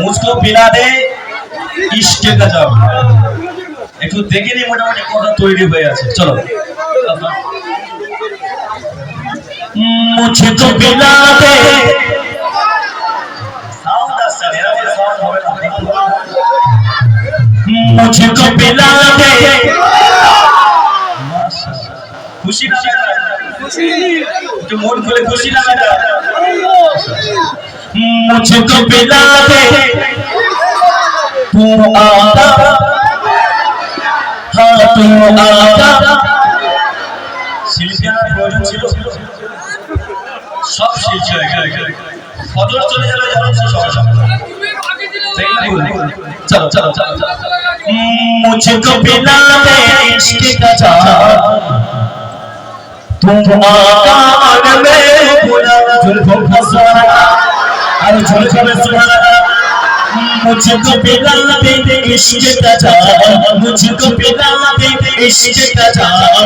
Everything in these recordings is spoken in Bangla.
মুঝকো বিনা দে ইশকে গজব একটু দেখে নি মোটামুটি কথা তৈরি হয়ে আছে। চলো। মুঝকো বিনা দে সাউন্ড আসছে না, এরকম sound হবে না। মুঝকো বিনা দে খুশি না বেটা? একটু মন খুলে খুশি না বেটা? मुझको पिला दे तू आता हाँ तू आता শিল্পীরা প্রয়োজন ছিল সব শিল্পী হয়ে গেল ফজর চলে গেল যখন সে সঙ্গে সঙ্গে ঠিক না ভুল? চলো চলো চলো চলো। मुझको पिला दे इश्क का जाम तुम आकान में बुला जुल्फों का सहारा अरे जुल्फों में सुहाना मुझको पिला दे इश्क का जाम मुझको पिला दे इश्क का जाम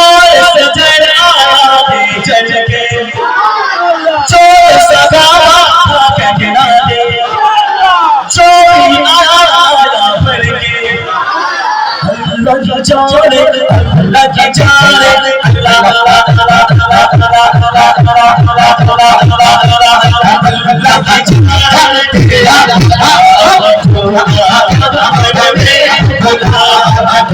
और सजन आए जल के चोर सदा के किनारे चोरी आया भर के अल्लाह की जाने अल्लाह की जाने अल्लाह अल्लाह की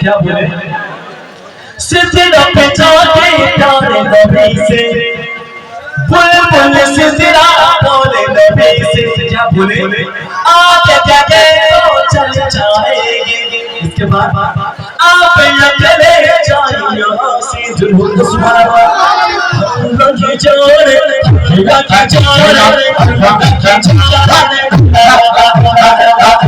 क्या बोले सिजरा पे जाके प्यार नबी से बुलबुल सिजरा बोले नबी से क्या बोले आगे जगे तो चल जाएगी इसके बाद आप लखने चाहिए से जुनून सुभान अल्लाह की जान अल्लाह की जान अल्लाह की जान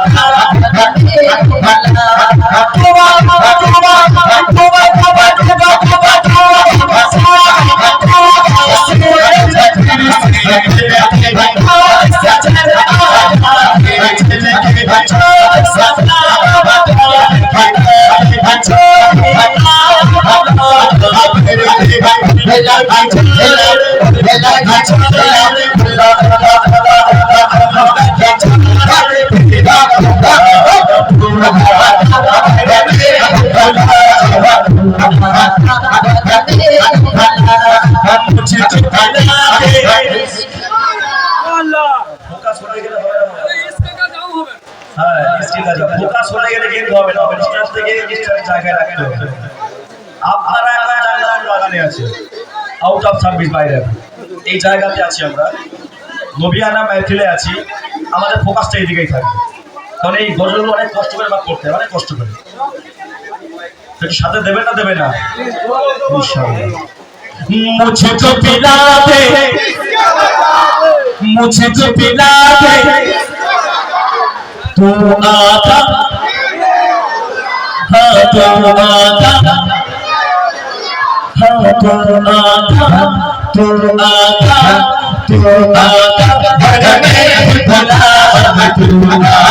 আপনারা এখন জানলাম বাগানে আছে আউট অফ সার্ভিস বাইরে এই জায়গাতে আছি আমরা। নবিয়ানা মাইথিলে আছি। আমাদের ফোকাসটা এই দিকেই থাকবে কারণ এই গজলগুলো অনেক কষ্ট করে বা করতে অনেক কষ্ট করে। সাথে দেবে না দেবে না। मुझे तो पिला दे मुझे तो पिला दे तू आता हाँ तू आता हाँ तू आता तू आता तू आता भगने भला भगना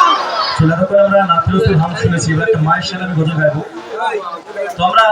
ছেলেরা করে আমরা নাথের উপর হাম শুনেছি এবার একটা মায়ের সাথে আমি গজল গাইবো তো আমরা